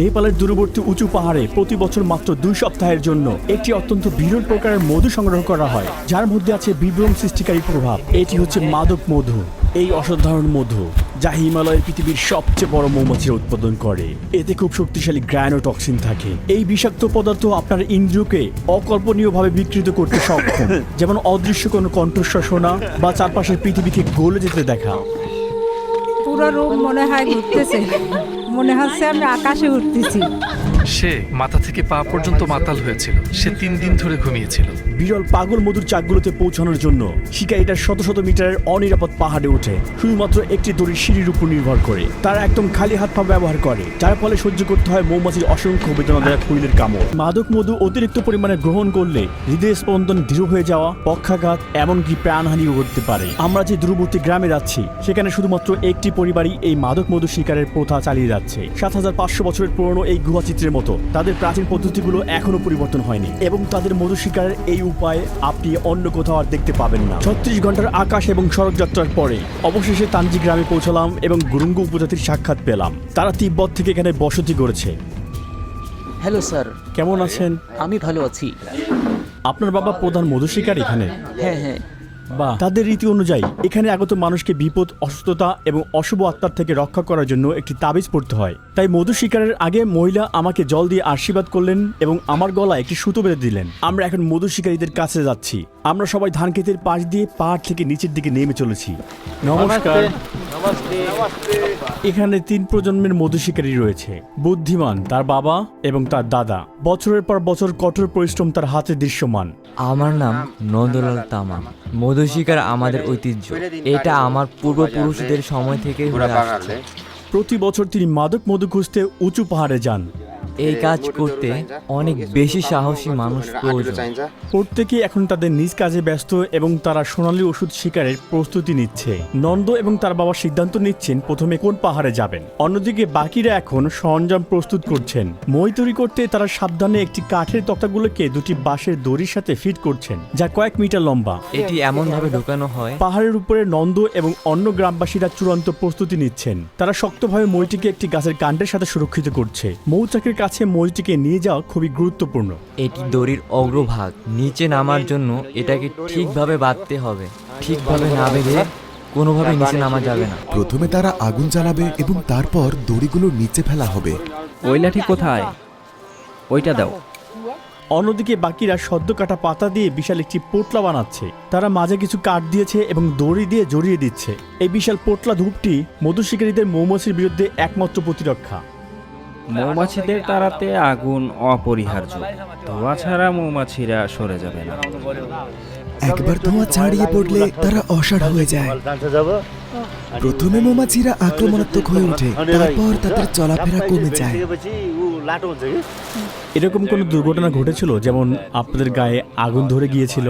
নেপালের দূরবর্তী উঁচু পাহাড়ে প্রতি বছর মাত্র দুই সপ্তাহের জন্য একটি অত্যন্ত বিরল প্রকারের মধু সংগ্রহ করা হয়, যার মধ্যে আছে বিভ্রম সৃষ্টিকারী প্রভাব। এটি হচ্ছে মাদক মধু, এই অসাধারণ মধু, যা হিমালয়ের পৃথিবীর সবচেয়ে বড় মৌমাছির উৎপাদন করে। এতে খুব শক্তিশালী গ্রানোটক্সিন থাকে। এই বিষাক্ত পদার্থ আপনার ইন্দ্রিয়কে অকল্পনীয়ভাবে বিকৃত করতে সক্ষম। যেমন অদৃশ্য কোনো কণ্ঠস্বর শোনা বা চারপাশের পৃথিবীকে গলে যেতে দেখা। পুরো রূপ মনে হয় ঘুরতেছে। মনে হচ্ছে আমি আকাশে উঠতেছি সে থেকে পা পর্যন্ত মাতাল হয়েছিল। সে তিন দিন ধরে ঘুমিয়েছিল। বিরল পাগল মধুর চাকগুলোতে পৌঁছানোর জন্য শিকারীরা শত শত মিটারের অনিরাপদ পাহাড়ে ওঠে শুধুমাত্র একটি দড়ির সিঁড়ির উপর নির্ভর করে। তারা একদম খালি হাত পা ব্যবহার করে, যার ফলে সহ্য করতে হয় মৌমাছির অসংখ্য বেদনাদায়ক হুইলের কামড়। মাদক মধু অতিরিক্ত পরিমাণে গ্রহণ করলে হৃদয় স্পন্দন দৃঢ় হয়ে যাওয়া, পক্ষাঘাত, এমনকি প্রাণহানিও ঘটতে পারে। আমরা যে দূরবর্তী গ্রামে যাচ্ছি, সেখানে শুধুমাত্র একটি পরিবারই এই মাদক মধু শিকারের প্রথা চালিয়ে যাচ্ছে। সাত হাজার পাঁচশো বছরের পুরনো এই গুহা চিত্রের মতো, তাদের প্রাচীন পদ্ধতিগুলো এখনও পরিবর্তন হয়নি এবং তাদের মধু শিকারের এই উপায় আপনি অন্য কোথাও আর দেখতে পাবেন না। ছত্রিশ ঘণ্টার আকাশ এবং সড়ক যাত্রার পরে অবশেষে তানজি গ্রামে পৌঁছলাম এবং গুরুঙ্গ উপজাতির সাক্ষাৎ পেলাম। তারা তিব্বত থেকে এখানে বসতি করেছে হ্যালো স্যার। কেমন আছেন? আমি ভালো আছি। আপনার বাবা প্রধান মধু শিকার এখানে? হ্যাঁ হ্যাঁ। বা তাদের রীতি অনুযায়ী এখানে আগত মানুষকে বিপদ, অসুস্থতা এবং অশুভ আত্মার থেকে রক্ষা করার জন্য একটি তাবিজ পড়তে হয়। তাই মধু শিকারের আগে মহিলা আমাকে জল দিয়ে আশীর্বাদ করলেন এবং আমার গলায় একটি সুতো বেঁধে দিলেন। আমরা এখন মধু শিকারীদের কাছে যাচ্ছি। আমরা সবাই ধান ক্ষেতের পাশ দিয়ে পাহাড় থেকে নিচের দিকে নেমে চলেছি। নমস্কার। এখানে তিন প্রজন্মের মধু শিকারী রয়েছে। বুদ্ধিমান তার বাবা এবং তার দাদা। বছরের পর বছর কঠোর পরিশ্রম তার হাতে দৃশ্যমান। আমার নাম নন্দলাল তামাং। মধু শিকার আমাদের ঐতিহ্য। এটা আমার পূর্বপুরুষদের সময় থেকে আসছে। প্রতি বছর তিনি মাদক মধু খুঁজতে উঁচু পাহাড়ে যান। এই কাজ করতে অনেক বেশি সাহসী মানুষ প্রয়োজন। প্রত্যেকেই এখন তাদের নিজ কাজে ব্যস্ত এবং তারা সোনালী ওষুধ শিকারের প্রস্তুতি নিচ্ছে। নন্দ এবং তার বাবা সিদ্ধান্ত নিচ্ছেন প্রথমে কোন পাহাড়ে যাবেন। অন্যদিকে বাকিরা এখন সরঞ্জাম প্রস্তুত করছেন। মই তৈরি করতে তারা সাবধানে একটি কাঠের তক্তাগুলোকে দুটি বাঁশের দড়ির সাথে ফিট করছেন যা কয়েক মিটার লম্বা। এটি এমন ভাবে ঢোকানো হয় পাহাড়ের উপরে নন্দ এবং অন্য গ্রামবাসীরা চূড়ান্ত প্রস্তুতি নিচ্ছেন। তারা শক্তভাবে মইটিকে একটি গাছের কাণ্ডের সাথে সুরক্ষিত করছে। মৌচাকের কাছে মইটিকে নিয়ে যাওয়া খুবই গুরুত্বপূর্ণ। এটি দড়ির অগ্রভাগ। নিচে নামার জন্য এটাকে ঠিকভাবে বাঁধতে হবে। ঠিকভাবে না বেঁধে কোনোভাবে নিচে নামা যাবে না। প্রথমে তারা আগুন জ্বালাবে এবং তারপর দড়িগুলো নিচে ফেলা হবে। ওই লাঠি কোথায়? ওইটা দাও। অন্যদিকে বাকিরা সদ্য কাটা পাতা দিয়ে বিশাল একটি পোটলা বানাচ্ছে। তারা মাঝে কিছু কাঠ দিয়েছে এবং দড়ি দিয়ে জড়িয়ে দিচ্ছে। এই বিশাল পোটলা ধূপটি মধু শিকারীদের মৌমাছির বিরুদ্ধে একমাত্র প্রতিরক্ষা। মৌমাছিদের তাড়াতে আগুন অপরিহার্য। ধোঁয়া ছাড়া মৌমাছিরা সরে যাবে না। একবার ধোঁয়া ছাড়িয়ে পড়লে তারা অসাড় হয়ে যায়। প্রথমে মৌমাছিরা আক্রমণাত্মক হয়ে ওঠে তারপর তাদের চলাফেরা কমে যায়। এরকম কোনো দুর্ঘটনা ঘটেছিল যেমন আপনাদের গায়ে আগুন ধরে গিয়েছিল?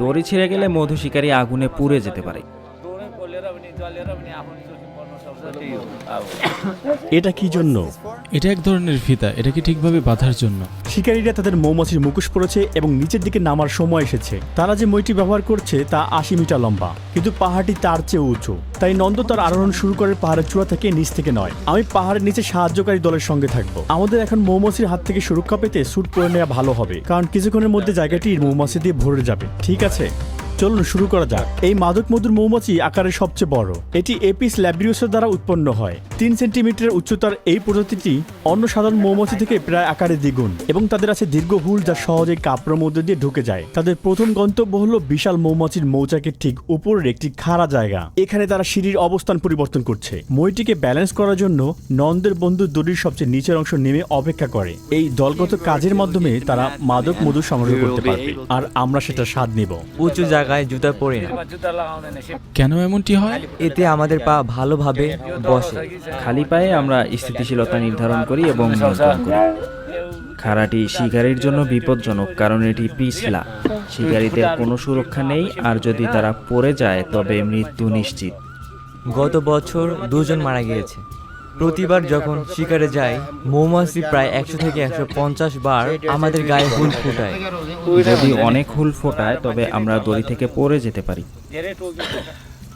দড়ি ছিঁড়ে গেলে মধু শিকারী আগুনে পুড়ে যেতে পারে। এটা কি জন্য? এটা এক ধরনের ফিতা এটাকে ঠিকভাবে বাঁধার জন্য। শিকারীরা তাদের মৌমাছির মুখোশ পড়েছে এবং নিচের দিকে নামার সময় এসেছে। তারা যে মইটি ব্যবহার করছে তা আশি মিটার লম্বা কিন্তু পাহাড়টি তার চেয়ে উঁচু। তাই নন্দ তার আরোহণ শুরু করে পাহাড়ের চূড়া থেকে নিচ থেকে নয়। আমি পাহাড়ের নিচে সাহায্যকারী দলের সঙ্গে থাকব। আমাদের এখন মৌমাছির হাত থেকে সুরক্ষা পেতে স্যুট পরে নেওয়া ভালো হবে কারণ কিছুক্ষণের মধ্যে জায়গাটি মৌমাছি দিয়ে ভরে যাবে। ঠিক আছে? চলুন শুরু করা যাক। এই মাদক মধুর মৌমাছি আকারে সবচেয়ে বড়। এটি এপিস ল্যাব্রিউসের দ্বারা উৎপন্ন হয়। তিন সেন্টিমিটার উচ্চতার এই প্রজাতিটি অন্য সাধারণ মৌমাছি থেকে প্রায় আকারে দ্বিগুণ এবং তাদের আছে দীর্ঘ হুল যা সহজে কাপড়ের মধ্যে দিয়ে ঢুকে যায়। তাদের প্রথম গন্তব্য হলো বিশাল মৌমাছির মৌচাকের ঠিক উপরের একটি খাড়া জায়গা। এখানে তারা সিঁড়ির অবস্থান পরিবর্তন করছে। মইটিকে ব্যালেন্স করার জন্য নন্দের বন্ধু দড়ির সবচেয়ে নিচের অংশ নেমে অপেক্ষা করে। এই দলগত কাজের মাধ্যমে তারা মাদক মধু সংগ্রহ করতে পারবে আর আমরা সেটা স্বাদ নেব। উঁচু জায়গায় জুতা পরে না। কেন এমনটি হয়? এতে আমাদের পা ভালোভাবে বসে। খালি পায়ে আমরা স্থিতিশীলতা নির্ধারণ করি এবং নিয়ন্ত্রণ করি। খাড়াটি শিকারীর জন্য বিপজ্জনক কারণ এটি পিছলা। শিকারীদের কোনো সুরক্ষা নেই আর যদি তারা পড়ে যায় তবে মৃত্যু নিশ্চিত। গত বছর দুজন মারা গিয়েছে। প্রতিবার যখন শিকারে যাই মৌমাছি প্রায় একশো থেকে একশো পঞ্চাশ বার আমাদের গায়ে হুল ফোটায়। যদি অনেক হুল ফোটায় তবে আমরা দড়ি থেকে পড়ে যেতে পারি।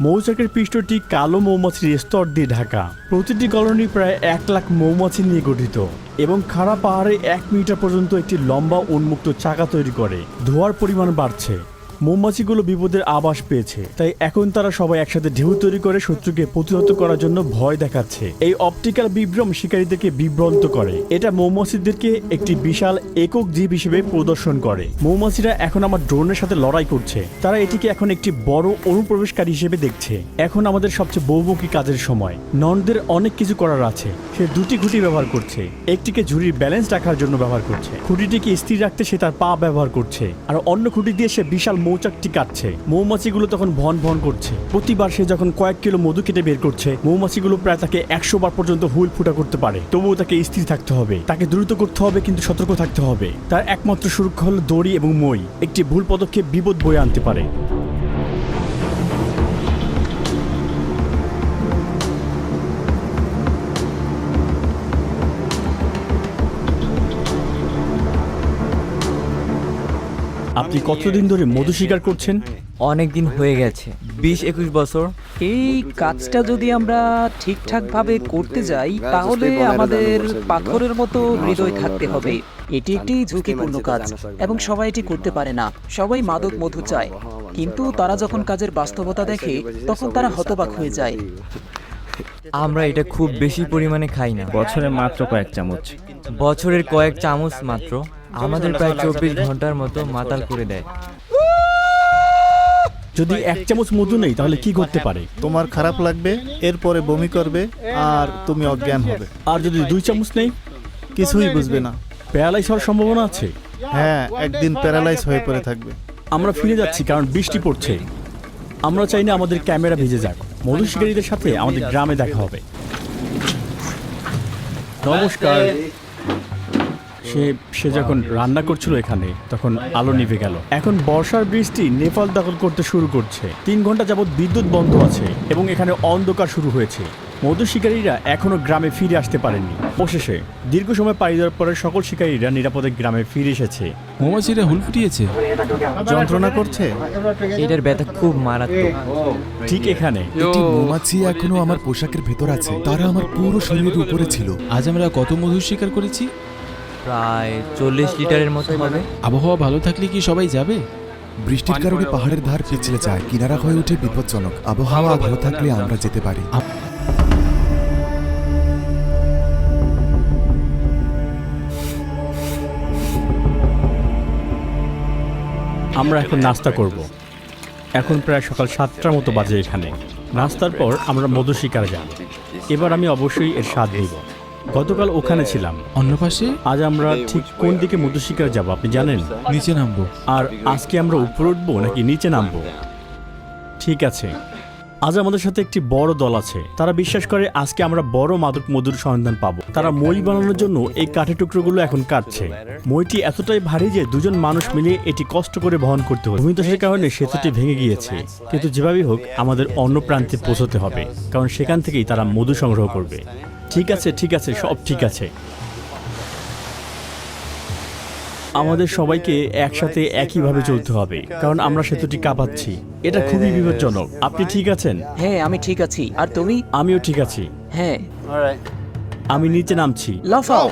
মৌচাকের পৃষ্ঠটি কালো মৌমাছির স্তর দিয়ে ঢাকা। প্রতিটি কলোনি প্রায় এক লাখ মৌমাছি নিয়ে গঠিত এবং খাড়া পাহাড়ে এক মিটার পর্যন্ত একটি লম্বা উন্মুক্ত চাকা তৈরি করে। ধোয়ার পরিমাণ বাড়ছে। মৌমাছিগুলো বিপদের আবাস পেয়েছে। তাই এখন তারা সবাই একসাথে ঢেউ তৈরি করে শত্রুকে প্রতিহত করার জন্য ভয় দেখাচ্ছে। এই অপটিক্যাল বিভ্রম শিকারীদেরকে বিভ্রান্ত করে। এটা মৌমাছিদেরকে একটি বিশাল একক জীব হিসেবে প্রদর্শন করে। মৌমাছিরা এখন আমার ড্রোনের সাথে লড়াই করছে। তারা এটিকে এখন একটি বড় অনুপ্রবেশকারী হিসেবে দেখছে। এখন আমাদের সবচেয়ে বহুমুখী কাজের সময়। ননদের অনেক কিছু করার আছে। সে দুটি খুঁটি ব্যবহার করছে। একটিকে ঝুড়ির ব্যালেন্স রাখার জন্য ব্যবহার করছে। খুঁটিটিকে স্থির রাখতে সে তার পা ব্যবহার করছে। আর অন্য খুঁটি দিয়ে সে বিশাল মৌচাকটি কাটছে মৌমাছিগুলো তখন ভন ভন করছে। প্রতিবার সে যখন কয়েক কিলো মধু কেটে বের করছে, মৌমাছিগুলো প্রায় তাকে একশো বার পর্যন্ত হুল ফুটা করতে পারে। তবুও তাকে স্থির থাকতে হবে। তাকে দ্রুত করতে হবে, কিন্তু সতর্ক থাকতে হবে। তার একমাত্র সুরক্ষা হল দড়ি এবং মই, একটি ভুল পদক্ষেপ বিপদ বয়ে আনতে পারে। আপনি কতদিন ধরে মধু শিকার করছেন? অনেক দিন হয়ে গেছে। বিশ একুশ বছর। এই কাজটা যদি আমরা ঠিকঠাক ভাবে করতে যাই তাহলে আমাদের পাথরের মতো হৃদয় থাকতে হবে। এটি একটি ঝুঁকিপূর্ণ কাজ এবং সবাই এটি করতে পারে না। সবাই মাদক মধু চায়। কিন্তু তারা যখন কাজের বাস্তবতা দেখে তখন তারা হতবাক হয়ে যায়। আমরা এটা খুব বেশি পরিমাণে খাই না। বছরে মাত্র কয়েক চামচ। বছরের কয়েক চামচ মাত্র। আমাদের প্রায় চব্বিশ ঘণ্টার মতো মাতাল করে দেয়। যদি এক চামচ মধু নেই তাহলে কি করতে পারে? তোমার খারাপ লাগবে এরপরে বমি করবে আর তুমি অজ্ঞান হবে। আর যদি দুই চামচ নেই? কিছুই বুঝবে না। প্যারালাইজ হওয়ার সম্ভাবনা আছে? হ্যাঁ একদিন প্যারালাইজ হয়ে পড়ে থাকবে। আমরা ফিরে যাচ্ছি কারণ বৃষ্টি পড়ছে। আমরা চাই না আমাদের ক্যামেরা ভিজে যাক। মধু শিকারীদের সাথে আমাদের গ্রামে দেখা হবে। নমস্কার। সে সে যখন রান্না করছিল এখানে তখন আলো নিভে গেল। এখন বর্ষার বৃষ্টি নেপাল দখল করতে শুরু করছে। তিন ঘণ্টা যাবৎ বিদ্যুৎ বন্ধ আছে এবং এখানে অন্ধকার শুরু হয়েছে। মধু শিকারীরা এখনও গ্রামে ফিরে আসতে পারেনি অবশেষে দীর্ঘ সময় পাড়ি দেওয়ার পরে সকল শিকারীরা নিরাপদে গ্রামে ফিরে এসেছে। মৌমাছিরা হুল ফুটিয়েছে। যন্ত্রণা করছে? এটার ব্যথা খুব মারাত্মক। ঠিক এখানে। একটি মৌমাছি এখনও আমার পোশাকের ভেতর আছে। তারা আমার পুরো শরীরের উপরে ছিল। আজ আমরা কত মধু শিকার করেছি? প্রায় চল্লিশ লিটারের মতো হবে। আবহাওয়া ভালো থাকলে কি সবাই যাবে? বৃষ্টির কারণে পাহাড়ের ধার পিছলে যায় কিনারা হয়ে ওঠে বিপজ্জনক। আবহাওয়া ভালো থাকলে আমরা যেতে পারি। আমরা এখন নাস্তা করব। এখন প্রায় সকাল সাতটার মতো বাজে এখানে। নাস্তার পর আমরা মধু শিকারে যাব এবার আমি অবশ্যই এর স্বাদ নিব। গতকাল ওখানে ছিলাম। অন্য পাশে? আজ আমরা ঠিক কোন দিকে মধু শিকারে যাব আপনি জানেন? নিচে নামবো। আর আজকে আমরা উপরে উঠবো নাকি নিচে নামবো? ঠিক আছে। আজ আমাদের সাথে একটি বড় দল আছে। তারা বিশ্বাস করে আজকে আমরা বড় মাদক মধুর সন্ধান পাবো। তারা মই বানানোর জন্য এই কাঠের টুকরোগুলো এখন কাটছে। মইটি এতটাই ভারী যে দুজন মানুষ মিলে এটি কষ্ট করে বহন করতে হবে। ভূমিধসের কারণে সেতুটি ভেঙে গিয়েছে। কিন্তু যেভাবেই হোক আমাদের অন্য প্রান্তে পৌঁছতে হবে। কারণ সেখান থেকেই তারা মধু সংগ্রহ করবে। ঠিক আছে ঠিক আছে সব ঠিক আছে। আমাদের সবাইকে একসাথে একইভাবে চলতে হবে কারণ আমরা সেতুটি কাঁপাচ্ছি। এটা খুবই বিপজ্জনক। আপনি ঠিক আছেন? হ্যাঁ আমি ঠিক আছি। আর তুমি? আমিও ঠিক আছি। হ্যাঁ। আমি নিচে নামছি। লাফাও।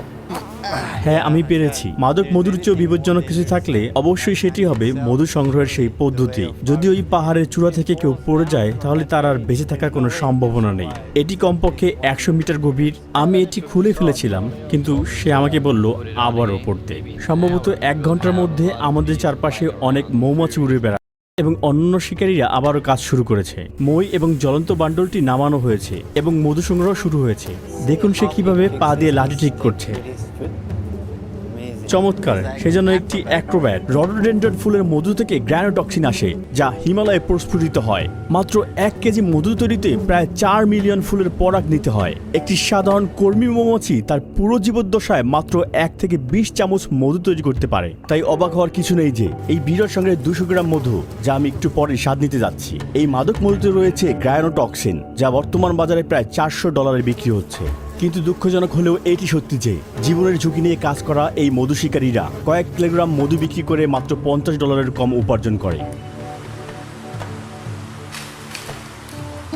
হ্যাঁ আমি পেরেছি। মাদক মধুর চেয়েও বিপজ্জনক কিছু থাকলে অবশ্যই সেটি হবে মধু সংগ্রহের সেই পদ্ধতি। যদি ওই পাহাড়ের চূড়া থেকে কেউ পড়ে যায়, তাহলে তার আর বেঁচে থাকার কোনো সম্ভাবনা নেই। এটি কমপক্ষে একশো মিটার গভীর। আমি এটি খুলে ফেলেছিলাম, কিন্তু সে আমাকে বলল আবারও পড়তে সম্ভবত এক ঘণ্টার মধ্যে আমাদের চারপাশে অনেক মৌমাছি উড়ে বেড়ায়। এবং অন্য শিকারীরা আবারও কাজ শুরু করেছে। মই এবং জ্বলন্ত বান্ডলটি নামানো হয়েছে এবং মধু সংগ্রহ শুরু হয়েছে। দেখুন সে কীভাবে পা দিয়ে লাঠি ঠিক করছে। চমৎকার, সেজন্য একটি অ্যাক্রোব্যাট। রডোডেন্ড্রন ফুলের মধু থেকে গ্র্যানোটক্সিন আসে, যা হিমালয়ে প্রস্ফুটিত হয়। মাত্র এক কেজি মধু তৈরিতে প্রায় চার মিলিয়ন ফুলের পরাগ নিতে হয়। একটি সাধারণ কর্মী মৌমাছি তার পুরো জীবদ্দশায় মাত্র এক থেকে বিশ চামচ মধু তৈরি করতে পারে। তাই অবাক হওয়ার কিছু নেই যে, এই বিরল সঙ্গে দুশো গ্রাম মধু, যা আমি একটু পরে স্বাদ নিতে যাচ্ছি। এই মাদক মধুতে রয়েছে গ্রায়ানোটক্সিন, যা বর্তমান বাজারে প্রায় চারশো ডলারে বিক্রি হচ্ছে। কিন্তু দুঃখজনক হলেও এটি সত্যি যে জীবনের ঝুঁকি নিয়ে কাজ করা এই মধু শিকারীরা কয়েক কিলোগ্রাম মধু বিক্রি করে মাত্র পঞ্চাশ ডলারের কম উপার্জন করে।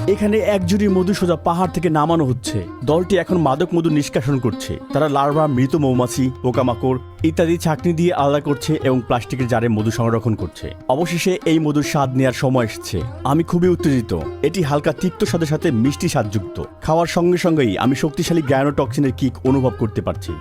এখানে এক জুড়ি মধু সোজা পাহাড় থেকে নামানো হচ্ছে। দলটি এখন মাদক মধু নিষ্কাশন করছে। তারা লার্ভা, মৃত মৌমাছি, পোকামাকড় ইত্যাদি ছাকনি দিয়ে আলাদা করছে এবং প্লাস্টিকের জারে মধু সংরক্ষণ করছে। অবশেষে এই মধুর স্বাদ নেওয়ার সময় এসেছে। আমি খুবই উত্তেজিত। এটি হালকা তিক্ত স্বাদের সাথে মিষ্টি স্বাদযুক্ত। খাওয়ার সঙ্গে সঙ্গেই আমি শক্তিশালী গ্যানোটক্সিনের কিক অনুভব করতে পারছি।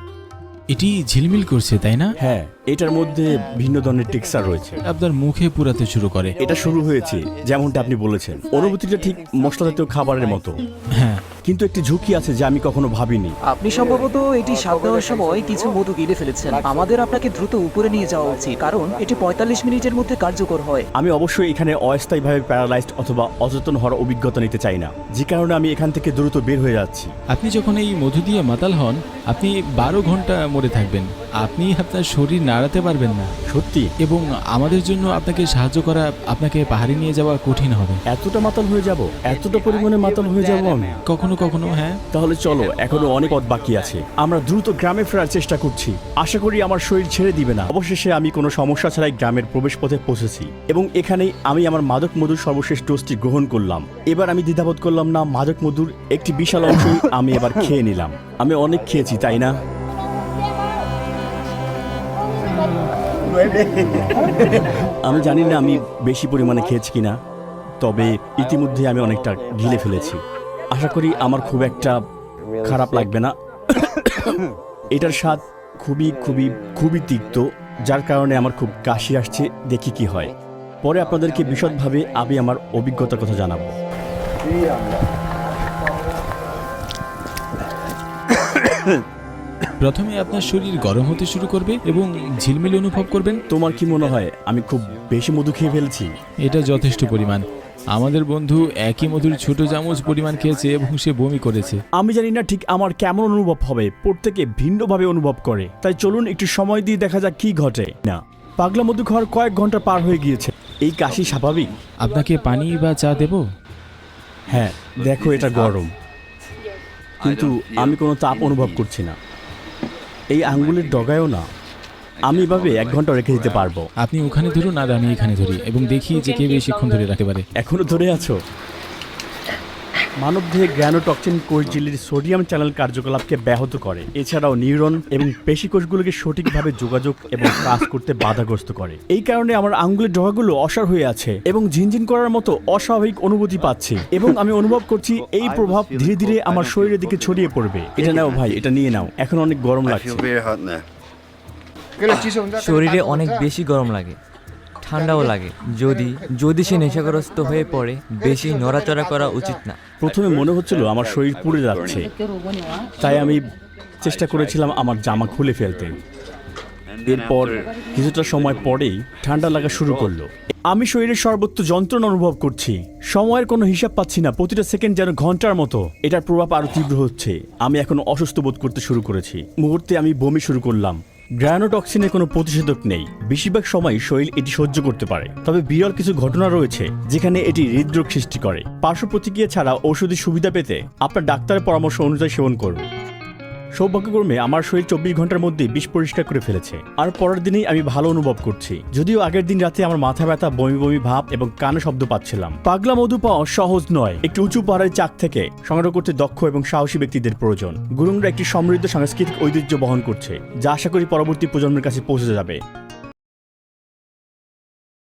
এটি ঝিলমিল করছে তাই না? হ্যাঁ এটার মধ্যে ভিন্ন ধরনের টেক্সচার রয়েছে। আপনার মুখে পুরাতে শুরু করে। এটা শুরু হয়েছে যেমনটা আপনি বলেছেন। অনুভূতিটা ঠিক মশলা জাতীয় খাবারের মতো। হ্যাঁ। কিন্তু একটি ঝুঁকি আছে যা আমি কখনো ভাবিনি। আপনি সম্ভবত এটি স্বাদ দেওয়ার সময় কিছু মধু গিলে ফেলেছেন। আমাদের আপনাকে দ্রুত উপরে নিয়ে যাওয়া উচিত কারণ এটি পঁয়তাল্লিশ মিনিটের মধ্যে কার্যকর হয়। আমি অবশ্যই এখানে অস্থায়ীভাবে প্যারালাইজড অথবা অচেতন হওয়ার অভিজ্ঞতা নিতে চাই না। যে কারণে আমি এখান থেকে দ্রুত বের হয়ে যাচ্ছি। আপনি যখন এই মধু দিয়ে মাতাল হন আপনি বারো ঘণ্টা মরে থাকবেন। আপনি আপনার শরীর নাড়াতে পারবেন না। সত্যি? এবং আমাদের জন্য আপনাকে সাহায্য করা আপনাকে পাহাড়ে নিয়ে যাওয়া কঠিন হবে। এতটা মাতাল হয়ে যাব এতটা পরিমাণে মাতাল হয়ে যাব আমি। কখনো কখনো হ্যাঁ? তাহলে চলো এখনও অনেক পথ বাকি আছে। আমরা দ্রুত গ্রামে ফেরার চেষ্টা করছি। আশা করি আমার শরীর ছেড়ে দিবে না। অবশেষে আমি কোনো সমস্যা ছাড়াই গ্রামের প্রবেশ পথে পৌঁছেছি। এবং এখানেই আমি আমার মাদক মধুর সর্বশেষ ডোজটি গ্রহণ করলাম। এবার আমি দ্বিধাবোধ করলাম না মাদক মধুর একটি বিশাল অংশই আমি এবার খেয়ে নিলাম। আমি অনেক খেয়েছি তাই না? আমি জানি না আমি বেশি পরিমাণে খেয়েছি কিনা তবে ইতিমধ্যে আমি অনেকটা গিলে ফেলেছি আশা করি আমার খুব একটা খারাপ লাগবে না এটার স্বাদ খুবই খুবই খুবই তিক্ত যার কারণে আমার খুব কাশি আসছে দেখি কি হয় পরে আপনাদেরকে বিশদভাবে আমি আমার অভিজ্ঞতার কথা জানাব প্রথমে আপনার শরীর গরম হতে শুরু করবে এবং ঝিলমিল অনুভব করবেন। তোমার কি মনে হয় আমি খুব বেশি মধু খেয়ে ফেলছি? এটা যথেষ্ট পরিমাণ। আমাদের বন্ধু একই মধুর ছোট চামচ পরিমাণ খেয়েছে এবং সে বমি করেছে। আমি জানি না ঠিক আমার কেমন অনুভব হবে প্রত্যেকে ভিন্নভাবে অনুভব করে। তাই চলুন একটু সময় দিয়ে দেখা যাক কি ঘটে। না পাগলা মধু খাওয়ার কয়েক ঘণ্টা পার হয়ে গিয়েছে। এই কাশি স্বাভাবিক? আপনাকে পানি বা চা দেব? হ্যাঁ দেখো এটা গরম। কিন্তু আমি কোনো তাপ অনুভব করছি না। এই আঙ্গুলের ডগায়ও না। আমি এভাবে এক ঘণ্টা রেখে দিতে পারব। আপনি ওখানে ধরুন আর আমি এখানে ধরি এবং দেখি যে কে বেশিক্ষণ ধরে রাখতে পারে। এখনও ধরে আছো? মানবদেহে গ্র্যানোটক্সিন কোষঝিল্লির সোডিয়াম চ্যানেল কার্যকলাপকে ব্যাহত করে। এছাড়াও নিউরন এবং পেশিকোষগুলোকে সঠিকভাবে যোগাযোগ এবং কাজ করতে বাধাগ্রস্ত করে। এই কারণে আমার আঙ্গুলের ডগাগুলো অসার হয়ে আছে এবং ঝিনঝিন করার মতো অস্বাভাবিক অনুভূতি পাচ্ছি এবং আমি অনুভব করছি এই প্রভাব ধীরে ধীরে আমার শরীরের দিকে ছড়িয়ে পড়বে। এটা নাও ভাই এটা নিয়ে নাও। এখন অনেক গরম লাগছে। শরীরে অনেক বেশি গরম লাগে। ঠান্ডাও লাগে। যদি যদি সে নেশাগ্রস্ত হয়ে পড়ে, বেশি নড়াচড়া করা উচিত না। প্রথমে মনে হচ্ছিল আমার শরীর পুড়ে যাচ্ছে। তাই আমি চেষ্টা করেছিলাম আমার জামা খুলে ফেলতে। এরপর কিছুটা সময় পরেই ঠান্ডা লাগা শুরু করল। আমি শরীরের সর্বত্র যন্ত্রণা অনুভব করছি। সময়ের কোনো হিসাব পাচ্ছি না। প্রতিটা সেকেন্ড যেন ঘণ্টার মতো। এটার প্রভাব আরও তীব্র হচ্ছে। আমি এখন অসুস্থ বোধ করতে শুরু করেছি। মুহূর্তে আমি বমি শুরু করলাম। গ্রানোটক্সিনের কোনো প্রতিষেধক নেই। বেশিরভাগ সময় শরীর এটি সহ্য করতে পারে। তবে বিরল কিছু ঘটনা রয়েছে, যেখানে এটি হৃদরোগ সৃষ্টি করে। পার্শ্ব প্রতিক্রিয়া ছাড়া ঔষধি সুবিধা পেতে আপনার ডাক্তারের পরামর্শ অনুযায়ী সেবন করুন। সৌভাগ্যক্রমে আমার শরীর চব্বিশ ঘণ্টার মধ্যে বিষ পরিষ্কার করে ফেলেছে। আর পরের দিনেই আমি ভালো অনুভব করছি। যদিও আগের দিন রাতে আমার মাথা ব্যথা, বমি বমি ভাব এবং কানে শব্দ পাচ্ছিলাম। পাগলা মধু পাওয়া সহজ নয়। একটি উঁচু পাহাড়ের চাক থেকে সংগ্রহ করতে দক্ষ এবং সাহসী ব্যক্তিদের প্রয়োজন। গুরুংরা একটি সমৃদ্ধ সাংস্কৃতিক ঐতিহ্য বহন করছে, যা আশা করি পরবর্তী প্রজন্মের কাছে পৌঁছে যাবে।